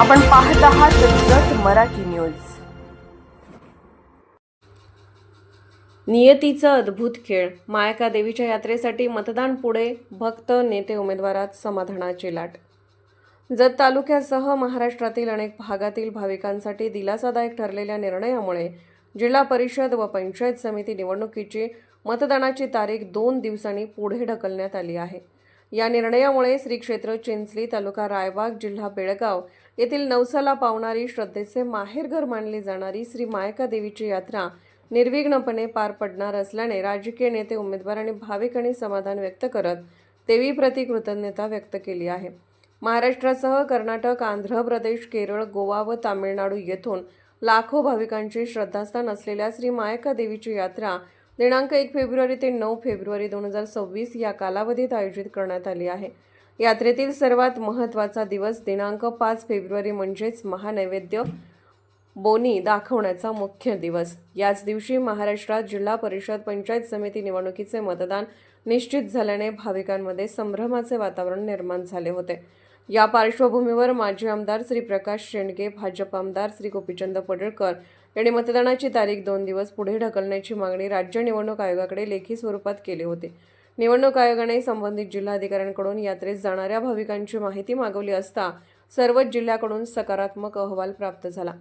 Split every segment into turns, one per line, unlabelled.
आपण पाहत आहात जत मराठी न्यूज. नियतीचा अद्भुत खेळ. मायका देवीच्या यात्रेसाठी मतदान पुढे. भक्त नेते उमेदवारात समाधानाची लाट. जत तालुक्यासह महाराष्ट्रातील अनेक भागातील भाविकांसाठी दिलासादायक ठरलेल्या निर्णयामुळे जिल्हा परिषद व पंचायत समिती निवडणुकीची मतदानाची तारीख दोन दिवसांनी पुढे ढकलण्यात आली आहे. या निर्णयामुळे श्री क्षेत्र चिंचली तालुका रायबाग जिल्हा बेळगाव येथील नवसाला पावणारी श्रद्धेचे माहेरघर मानली जाणारी श्री मायका देवीची यात्रा निर्विघ्नपणे पार पडणार असल्याने राजकीय नेते उमेदवार आणि भाविकांनी समाधान व्यक्त करत देवीप्रती कृतज्ञता व्यक्त केली आहे. महाराष्ट्रासह कर्नाटक आंध्र प्रदेश केरळ गोवा व तामिळनाडू येथून लाखो भाविकांचे श्रद्धास्थान असलेल्या श्री मायका देवीची यात्रा दिनांक एक फेब्रुवारी ते नऊ फेब्रुवारी दोन हजार सव्वीस या कालावधीत आयोजित करण्यात आली आहे. यात्रेतील सर्वात महत्त्वाचा दिवस दिनांक पाच फेब्रुवारी म्हणजेच महानैवेद्य बोनी दाखवण्याचा मुख्य दिवस. याच दिवशी महाराष्ट्रात जिल्हा परिषद पंचायत समिती निवडणुकीचे मतदान निश्चित झाल्याने भाविकांमध्ये संभ्रमाचे वातावरण निर्माण झाले होते. या पार्श्वभूमीवर माजी आमदार श्री प्रकाश शेंडगे भाजप आमदार श्री गोपीचंद पडळकर यांनी मतदानाची तारीख दोन दिवस पुढे ढकलण्याची मागणी राज्य निवडणूक आयोगाकडे लेखी स्वरूपात केली होती. निवडणूक आयोगाने संबंधित जिल्हाधिकाऱ्यांकडून यात्रेस जाणाऱ्या भाविकांची माहिती मागवली असता सर्वच जिल्ह्याकडून सकारात्मक अहवाल प्राप्त झाला.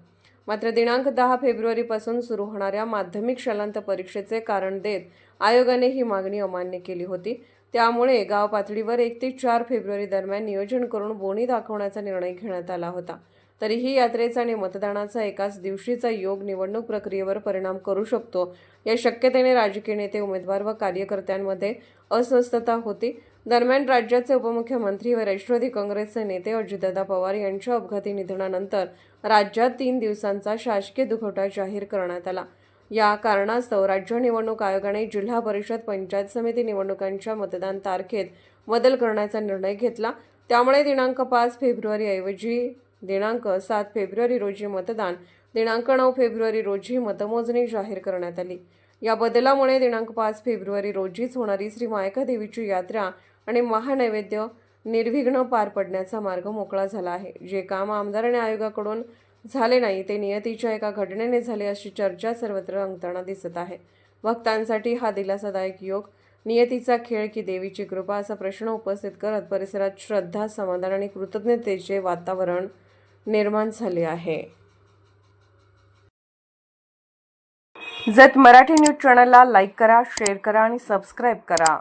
मात्र दिनांक दहा फेब्रुवारीपासून सुरू होणाऱ्या माध्यमिक शालांत परीक्षेचे कारण देत आयोगाने ही मागणी अमान्य केली होती. त्यामुळे गाव पातळीवर एक ते चार फेब्रुवारी दरम्यान नियोजन करून बोनी दाखवण्याचा निर्णय घेण्यात आला होता. तरीही यात्रेचा आणि मतदानाचा एकाच दिवशीचा योग निवडणूक प्रक्रियेवर परिणाम करू शकतो. या शक्यतेने राजकीय नेते उमेदवार व कार्यकर्त्यांमध्ये अस्वस्थता होती. दरम्यान राज्याचे उपमुख्यमंत्री व राष्ट्रवादी काँग्रेसचे नेते अजितदादा पवार यांच्या अपघाती निधनानंतर राज्यात तीन दिवसांचा शासकीय दुखवटा जाहीर करण्यात आला. या कारणास्तव राज्य निवडणूक आयोगाने जिल्हा परिषद पंचायत समिती निवडणुकांच्या मतदान तारखेत बदल करण्याचा निर्णय घेतला. त्यामुळे दिनांक पाच फेब्रुवारीऐवजी दिनांक सात फेब्रुवारी रोजी मतदान. दिनांक नऊ फेब्रुवारी रोजी मतमोजणी जाहीर करण्यात आली. या बदलामुळे दिनांक पाच फेब्रुवारी रोजीच होणारी श्री मायका देवीची यात्रा आणि महानैवेद्य निर्विघ्न पार पडण्याचा मार्ग मोकळा झाला आहे. जे काम आमदार आणि आयोगाकडून झाले नाही ते नियतीच्या एका घटनेने झाले अशी चर्चा सर्वत्र रंगताना दिसत आहे. भक्तांसाठी हा दिलासादायक योग नियतीचा खेळ की देवीची कृपा असा प्रश्न उपस्थित करत परिसरात श्रद्धा समाधान आणि कृतज्ञतेचे वातावरण निर्माण झाले आहे. जत मराठी न्यूज चॅनलला लाईक करा शेअर करा आणि सबस्क्राईब करा.